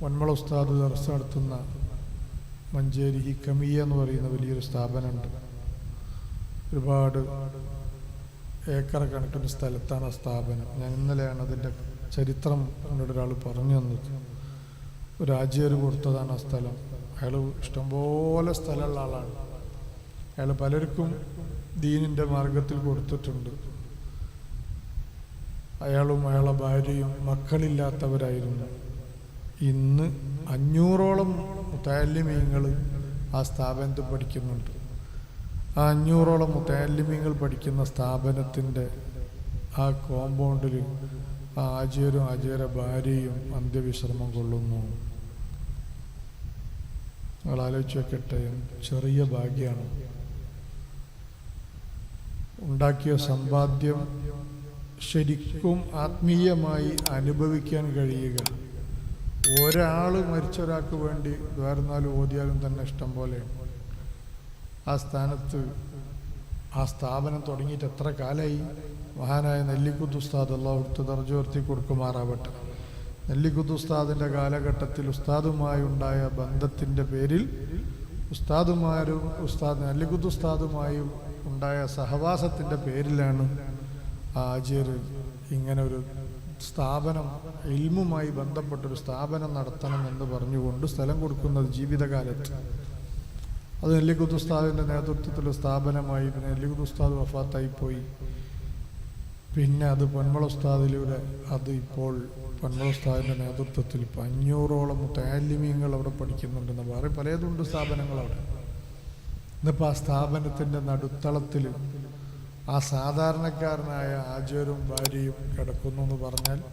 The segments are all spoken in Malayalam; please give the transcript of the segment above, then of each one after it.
പൊന്മള ഉസ്താദ് ദർസ് നടത്തുന്ന മഞ്ചേരി ഹിക്കമിയ എന്ന് പറയുന്ന വലിയൊരു സ്ഥാപനമുണ്ട്. ഒരുപാട് ഏക്കർ കണക്കിന് സ്ഥലത്താണ് ആ സ്ഥാപനം. ഞാൻ ഇന്നലെയാണ് അതിന്റെ ചരിത്രം അങ്ങോട്ട് ഒരാൾ പറഞ്ഞു തന്നത്. ഒരു ആജിയർ കൊടുത്തതാണ് ആ സ്ഥലം. അയാൾ ഇഷ്ടംപോലെ സ്ഥലമുള്ള ആളാണ്. അയാൾ പലർക്കും ദീനിന്റെ മാർഗത്തിൽ കൊടുത്തിട്ടുണ്ട്. അയാളും അയാളെ ഭാര്യയും മക്കളില്ലാത്തവരായിരുന്നു. ഇന്ന് അഞ്ഞൂറോളം മുത്താലിമീങ്ങൾ ആ സ്ഥാപനത്തിൽ പഠിക്കുന്നുണ്ട്. ആ അഞ്ഞൂറോളം മുത്താലിമീങ്ങൾ പഠിക്കുന്ന സ്ഥാപനത്തിന്റെ ആ കോമ്പൗണ്ടിൽ ആ ആചാരും ആചാര ഭാര്യയും അന്ത്യവിശ്രമം കൊള്ളുന്നു. നിങ്ങൾ ആലോചിച്ച് വെക്കട്ടെ ചെറിയ ഭാഗ്യമാണ് ഉണ്ടാക്കിയ സമ്പാദ്യം ശരിക്കും ആത്മീയമായി അനുഭവിക്കാൻ കഴിയുക. ഒരാൾ മരിച്ച ഒരാൾക്ക് വേണ്ടി വേറെന്നാലും ഓതിയാലും തന്നെ ഇഷ്ടം പോലെ. ആ സ്ഥാനത്ത് ആ സ്ഥാപനം തുടങ്ങിയിട്ട് എത്ര കാലമായി മഹാനായ നെല്ലിക്കുത്ത് ഉസ്താദ് അള്ളാഹുത്ത് ദർജവർത്തി കൊടുക്കുമാറാവട്ടെ. നെല്ലിക്കുത്ത് ഉസ്താദിന്റെ കാലഘട്ടത്തിൽ ഉസ്താദുമായി ഉണ്ടായ ബന്ധത്തിന്റെ പേരിൽ ഉസ്താദുമാരും ഉസ്താദ് നെല്ലിക്കുത്ത് ഉസ്താദുമായും ഉണ്ടായ സഹവാസത്തിന്റെ പേരിലാണ് ആചാര്യ ഇങ്ങനെ ഒരു സ്ഥാപനം ഇൽമുമായി ബന്ധപ്പെട്ടൊരു സ്ഥാപനം നടത്തണം എന്ന് പറഞ്ഞുകൊണ്ട് സ്ഥലം കൊടുക്കുന്നത് ജീവിതകാലത്ത്. അത് നെല്ലിക്കുത്ത് ഉസ്താദിന്റെ നേതൃത്വത്തിൽ സ്ഥാപനമായി പിന്നെ നെല്ലിക്കുത്ത് ഉസ്താദ് വഫാത്തായി പോയി പിന്നെ അത് പൊന്മള ഉസ്താദിലൂടെ അത് ഇപ്പോൾ പൊന്മള ഉസ്താദിന്റെ നേതൃത്വത്തിൽ ഇപ്പം അഞ്ഞൂറോളം താലിമ്യങ്ങൾ അവിടെ പഠിക്കുന്നുണ്ടെന്ന് പറയും. പലതുണ്ട് സ്ഥാപനങ്ങൾ അവിടെ ഇന്നിപ്പോൾ ആ സ്ഥാപനത്തിന്റെ നടുത്തളത്തിൽ ആ സാധാരണക്കാരനായ ആചാരും ഭാര്യയും കിടക്കുന്നു എന്ന് പറഞ്ഞാൽ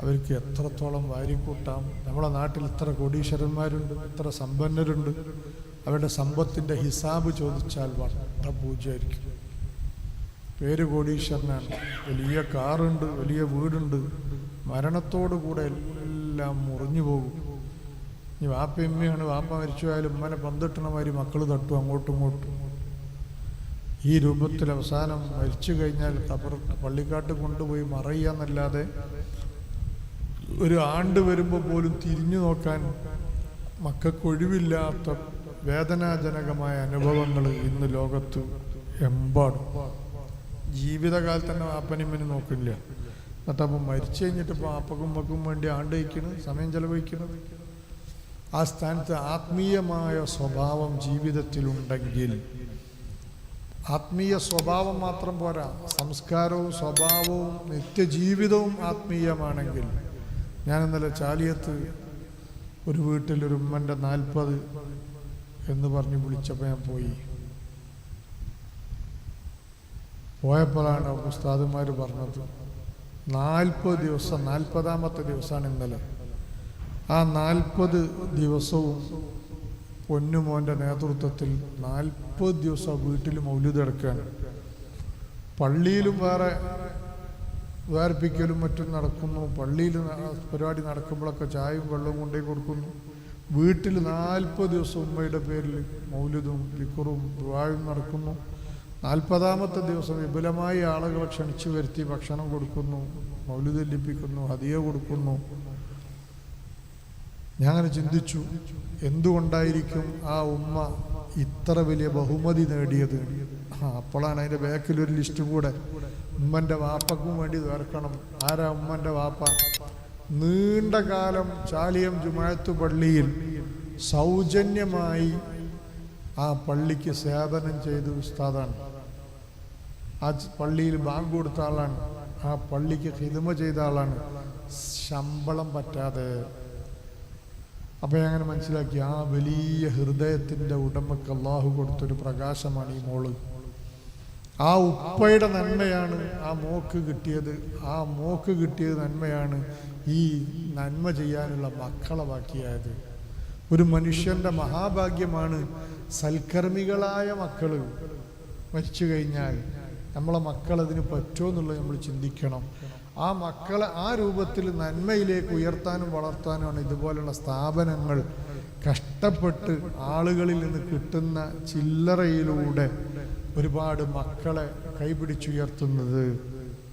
അവർക്ക് എത്രത്തോളം വാരിക്കൂട്ടാം? നമ്മുടെ നാട്ടിൽ ഇത്ര കോടീശ്വരന്മാരുണ്ട് ഇത്ര സമ്പന്നരുണ്ട്. അവരുടെ സമ്പത്തിന്റെ ഹിസാബ് ചോദിച്ചാൽ വട്ട പൂജയായിരിക്കും പേര് കോടീശ്വരനാണ്. വലിയ കാറുണ്ട് വലിയ വീടുണ്ട്. മരണത്തോടു കൂടെ എല്ലാം മുറിഞ്ഞു പോകും. ഇനി വാപ്പ എമ്മയാണ് വാപ്പ മരിച്ചു പോയാലും ഉമ്മനെ പന്തിട്ടണമാതിരി മക്കൾ തട്ടും അങ്ങോട്ടും ഇങ്ങോട്ടും. ഈ രൂപത്തിൽ അവസാനം മരിച്ചു കഴിഞ്ഞാൽ കബർ പള്ളിക്കാട്ട് കൊണ്ടുപോയി മറയ്യാന്നല്ലാതെ ഒരു ആണ്ട് വരുമ്പോൾ പോലും തിരിഞ്ഞു നോക്കാൻ മക്കൾക്ക് ഒഴിവില്ലാത്ത വേദനാജനകമായ അനുഭവങ്ങൾ ഇന്ന് ലോകത്ത് എമ്പാടും. ജീവിതകാലത്ത് തന്നെ വാപ്പനിമ്മന് നോക്കില്ല. എന്നിട്ട് അപ്പം മരിച്ചു കഴിഞ്ഞിട്ട് ഇപ്പോൾ ആപ്പക്കും മക്കും വേണ്ടി ആണ്ട് വയ്ക്കണം സമയം ചെലവഴിക്കണം. ആ സ്ഥാനത്ത് ആത്മീയമായ സ്വഭാവം ജീവിതത്തിലുണ്ടെങ്കിൽ ആത്മീയ സ്വഭാവം മാത്രം പോരാ. സംസ്കാരവും സ്വഭാവവും നിത്യജീവിതവും ആത്മീയമാണെങ്കിൽ ഞാൻ ഇന്നലെ ചാലിയത്ത് ഒരു വീട്ടിൽ ഒരു ഉമ്മന്റെ നാൽപ്പത് എന്ന് പറഞ്ഞ് വിളിച്ചപ്പോൾ ഞാൻ പോയി. പോയപ്പോഴാണ് ഉസ്താദുമാർ പറഞ്ഞത് നാൽപ്പത് ദിവസം നാൽപ്പതാമത്തെ ദിവസമാണ് ഇന്നലെ. ആ നാൽപ്പത് ദിവസവും പൊന്നുമോന്റെ നേതൃത്വത്തിൽ നാൽപ്പത് ദിവസം വീട്ടിൽ മൗല്യത എടുക്കുകയാണ് പള്ളിയിലും വേറെ വേർപ്പിക്കലും മറ്റും നടക്കുന്നു. പള്ളിയിൽ പരിപാടി നടക്കുമ്പോഴൊക്കെ ചായയും വെള്ളവും കൊണ്ടേ കൊടുക്കുന്നു. വീട്ടിൽ നാൽപ്പത് ദിവസം ഉമ്മയുടെ പേരിൽ മൗല്യതും ലിക്കുറും ദുവായും നടക്കുന്നു. നാൽപ്പതാമത്തെ ദിവസം വിപുലമായി ആളുകളെ ക്ഷണിച്ചു വരുത്തി ഭക്ഷണം കൊടുക്കുന്നു മൗല്യതല്ലിപ്പിക്കുന്നു ഹതിയ കൊടുക്കുന്നു. ഞാൻ അങ്ങനെ ചിന്തിച്ചു എന്തുകൊണ്ടായിരിക്കും ആ ഉമ്മ ഇത്ര വലിയ ബഹുമതി നേടിയത്? അപ്പോഴാണ് അതിന്റെ ബാക്കിലൊരു ലിസ്റ്റും കൂടെ. ഉമ്മന്റെ വാപ്പക്കും വേണ്ടി തീർക്കണം ആരാ ഉമ്മന്റെ വാപ്പ? നീണ്ട കാലം ചാലിയം ജുമായത്ത് പള്ളിയിൽ സൗജന്യമായി ആ പള്ളിക്ക് സേവനം ചെയ്ത ഉസ്താദാണ്. ആ പള്ളിയിൽ ബാങ്ക് കൊടുത്ത ആളാണ്. ആ പള്ളിക്ക് ഹിതമ ചെയ്ത ആളാണ്. ശമ്പളം പറ്റാതെ അപ്പം ഞാൻ അങ്ങനെ മനസ്സിലാക്കി ആ വലിയ ഹൃദയത്തിന്റെ ഉടമക്ക് അള്ളാഹു കൊടുത്തൊരു പ്രകാശമാണ് ഈ മോൾ. ആ ഉപ്പയുടെ നന്മയാണ് ആ മോക്ക് കിട്ടിയത്. ആ മോക്ക് കിട്ടിയത് നന്മയാണ് ഈ നന്മ ചെയ്യാനുള്ള മക്കളെ ബാക്കിയായത്. ഒരു മനുഷ്യന്റെ മഹാഭാഗ്യമാണ് സൽക്കർമ്മികളായ മക്കൾ മരിച്ചു കഴിഞ്ഞാൽ നമ്മളെ മക്കൾ അതിന് പറ്റുമോ എന്നുള്ളത് നമ്മൾ ചിന്തിക്കണം. ആ മക്കളെ ആ രൂപത്തിൽ നന്മയിലേക്ക് ഉയർത്താനും വളർത്താനുമാണ് ഇതുപോലുള്ള സ്ഥാപനങ്ങൾ കഷ്ടപ്പെട്ട് ആളുകളിൽ നിന്ന് കിട്ടുന്ന ചില്ലറയിലൂടെ ഒരുപാട് മക്കളെ കൈപിടിച്ചുയർത്തുന്നത്.